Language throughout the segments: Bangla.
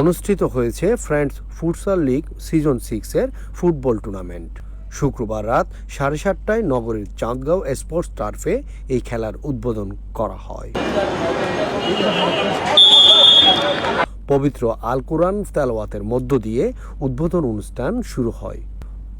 অনুষ্ঠিত হয়েছে ফ্রেন্ডস ফুটসাল লিগ সিজন সিক্সের ফুটবল টুর্নামেন্ট। শুক্রবার রাত সাড়ে সাতটায় নগরীর চাঁদগাঁও স্পোর্টস টার্ফে এই খেলার উদ্বোধন করা হয়। পবিত্র আল কোরআন তেলাওয়াতের মধ্য দিয়ে উদ্বোধন অনুষ্ঠান শুরু হয়।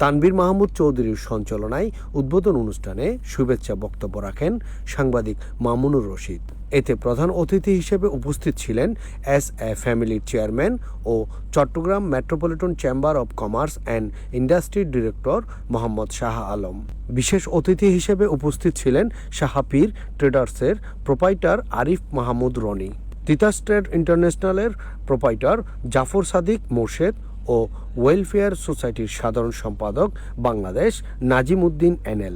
তানবীর মাহমুদ চৌধুরীর সঞ্চালনায় উদ্বোধন অনুষ্ঠানে শুভেচ্ছা বক্তব্য রাখেন সাংবাদিক মামুনুর রশিদ। এতে প্রধান অতিথি হিসেবে উপস্থিত ছিলেন এস এ ফ্যামিলির chairman O Chattogram metropolitan chamber of commerce and ইন্ডাস্ট্রির ডিরেক্টর মোহাম্মদ শাহ আলম। বিশেষ অতিথি হিসেবে উপস্থিত ছিলেন শাহাপীর ট্রেডার্সের প্রোপাইটার আরিফ মাহমুদ রনি তিতাস ট্রেড ইন্টারন্যাশনালের প্রোপাইটার জাফর সাদিক মোর্শেদ ও ওয়েলফেয়ার সোসাইটির সাধারণ সম্পাদক বাংলাদেশ নাজিম উদ্দিন এনএল।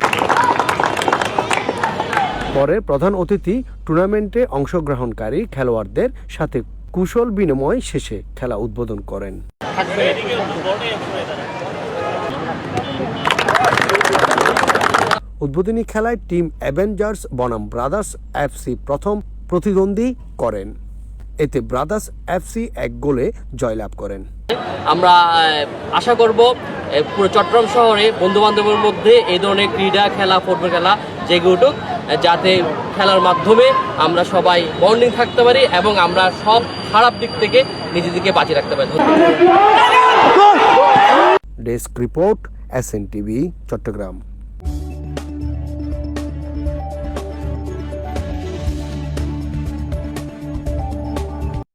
পরে প্রধান অতিথি টুর্নামেন্টে অংশগ্রহণকারী খেলোয়াড়দের সাথে কুশল বিনিময় শেষে খেলা উদ্বোধন করেন। উদ্বোধনী খেলায় টিম অ্যাভেঞ্জার্স, বনাম ব্রাদার্স, এফসি প্রথম প্রতিদ্বন্দ্বী করেন। এতে ব্রাদার্স এফসি এক গোলে জয়লাভ করেন। আমরা আশা করব পুরো চট্টগ্রাম শহরে বন্ধু বান্ধবের মধ্যে এই ধরনের ক্রীড়া খেলা ফুটবল খেলা জেগে উঠুক যাতে খেলার মাধ্যমে আমরা সবাই বন্ডিং থাকতে পারি এবং আমরা সব খারাপ দিক থেকে নিজেদেরকে বাঁচিয়ে রাখতে পারি। Desk report S TV Chattogram.